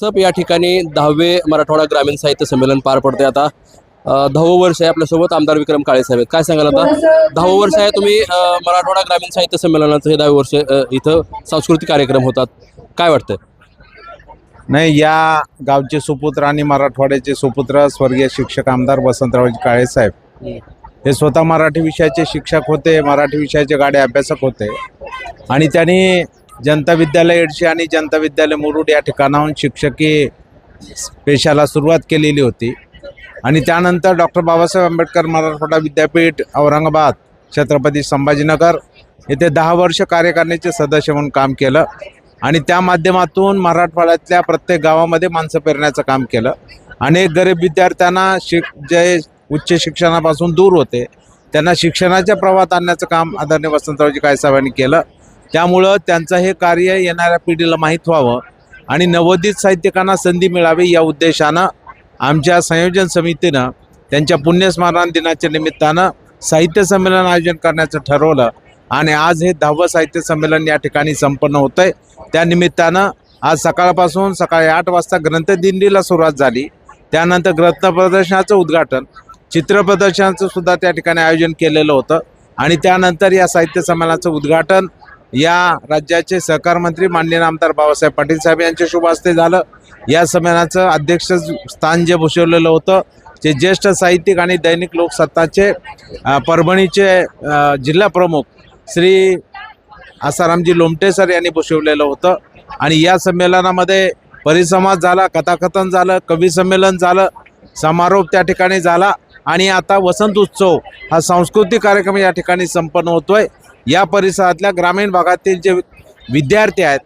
सप या ठिकाणी दहावे मराठवाडा ग्रामीण साहित्य संमेलन पार पडते आता. दहावं वर्ष आहे आपल्यासोबत आमदार विक्रम काळे साहेब आहेत. काय सांगाल आता? दहावं वर्ष आहे तुम्ही मराठवाडा ग्रामीण साहित्य संमेलनाचं हे दहावे वर्ष इथं सांस्कृतिक कार्यक्रम होतात. काय वाटतं नाही या गावचे सुपुत्र आणि मराठवाड्याचे सुपुत्र स्वर्गीय शिक्षक आमदार वसंतरावजी काळे साहेब. हे स्वतः मराठी विषयाचे शिक्षक होते मराठी विषयाचे गाडे अभ्यासक होते. आणि त्यांनी जनता विद्यालय एडशी आणि जनता विद्यालय मुरुड या ठिकाणाहून शिक्षकी पेशाला सुरुवात केलेली होती. आणि त्यानंतर डॉक्टर बाबासाहेब आंबेडकर मराठवाडा विद्यापीठ औरंगाबाद छत्रपती संभाजीनगर येथे दहा वर्ष कार्यकारिणीचे सदस्य म्हणून काम केलं. आणि त्या माध्यमातून मराठवाड्यातल्या प्रत्येक गावामध्ये माणसं पेरण्याचं काम केलं. अनेक गरीब विद्यार्थ्यांना शिक जे उच्च शिक्षणापासून दूर होते त्यांना शिक्षणाच्या प्रवाहात आणण्याचं काम आदरणीय वसंतरावजी कायसाहेबांनी केलं. त्यामुळं त्यांचं हे कार्य येणाऱ्या पिढीला माहीत व्हावं आणि नवोदित साहित्यिकांना संधी मिळावी या उद्देशानं आमच्या संयोजन समितीनं त्यांच्या पुण्यस्मरण दिनाच्या निमित्तानं साहित्य संमेलन आयोजन करण्याचं ठरवलं आणि आज हे दहावं साहित्य संमेलन या ठिकाणी संपन्न होतं आहे त्या निमित्तानं आज सकाळपासून सकाळी आठ वाजता ग्रंथदिंडीला सुरुवात झाली. त्यानंतर ग्रंथ प्रदर्शनाचं उद्घाटन चित्रप्रदर्शनाचं सुद्धा त्या ठिकाणी आयोजन केलेलं होतं आणि त्यानंतर या साहित्य संमेलनाचं उद्घाटन या राज्याचे सहकार मंत्री माननीय आमदार बाबासाहेब पाटील साहेब यांच्या शुभ हस्ते झालं. या संमेलनाचं अध्यक्ष स्थान जे भूषवलेलं होतं ते ज्येष्ठ साहित्यिक आणि दैनिक लोकसत्ताचे परभणीचे जिल्हा प्रमुख श्री आसारामजी लोमटे सर यांनी भूषवलेलं होतं. आणि या संमेलनामध्ये परिसंवाद झाला कथाकथन झालं कवी संमेलन झालं समारोप त्या ठिकाणी झाला. आणि आता वसंत उत्सव हा सांस्कृतिक कार्यक्रम या ठिकाणी संपन्न होतोय. या परिसरातल्या ग्रामीण भागातील जे विद्यार्थी आहेत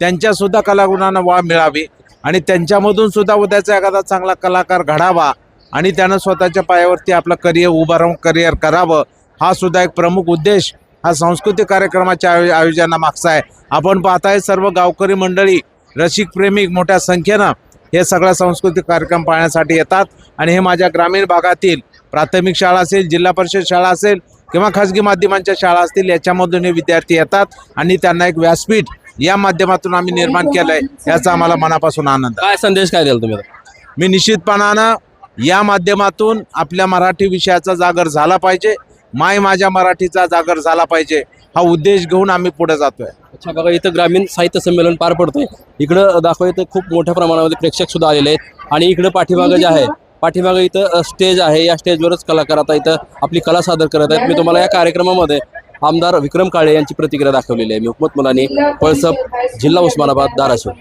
त्यांच्यासुद्धा कलागुणांना वाव मिळावी आणि त्यांच्यामधून सुद्धा उद्याचा एखादा चांगला कलाकार घडावा आणि त्यानं स्वतःच्या पायावरती आपलं करिअर उभं राहून करिअर करावं हा सुद्धा एक प्रमुख उद्देश हा सांस्कृतिक कार्यक्रमाच्या आयो आयोजनामागचा आहे. आपण पाहताय सर्व गावकरी मंडळी रसिक प्रेमिक मोठ्या संख्येनं हे सगळा सांस्कृतिक कार्यक्रम पाहण्यासाठी येतात आणि हे माझ्या ग्रामीण भागातील प्राथमिक शाळा असेल जिल्हा परिषद शाळा असेल किंवा खाजगी माध्यमांच्या शाळा असतील याच्यामधून हे विद्यार्थी येतात आणि त्यांना एक व्यासपीठ या माध्यमातून आम्ही निर्माण केलं आहे याचा आम्हाला मनापासून आनंद आहे. काय संदेश काय द्याल तुम्ही? मी निश्चितपणानं या माध्यमातून आपल्या मराठी विषयाचा जागर झाला पाहिजे माय माझ्या मराठीचा जागर झाला पाहिजे हा उद्देश घेऊन आम्ही पुढे जातोय. अच्छा बघा इथं ग्रामीण साहित्य संमेलन पार पडतंय. इकडं दाखवा इथं खूप मोठ्या प्रमाणामध्ये प्रेक्षक सुद्धा आलेले आहेत. आणि इकडं पाठीमागं जे आहे पाठीमागे इथं स्टेज आहे. या स्टेजवरच कलाकार आता इथं आपली कला सादर करत आहेत. मी तुम्हाला या कार्यक्रमामध्ये आमदार विक्रम काळे यांची प्रतिक्रिया दाखवलेली आहे. मी हुकमत मुलानी पळसप जिल्हा उस्मानाबाद धाराशिव.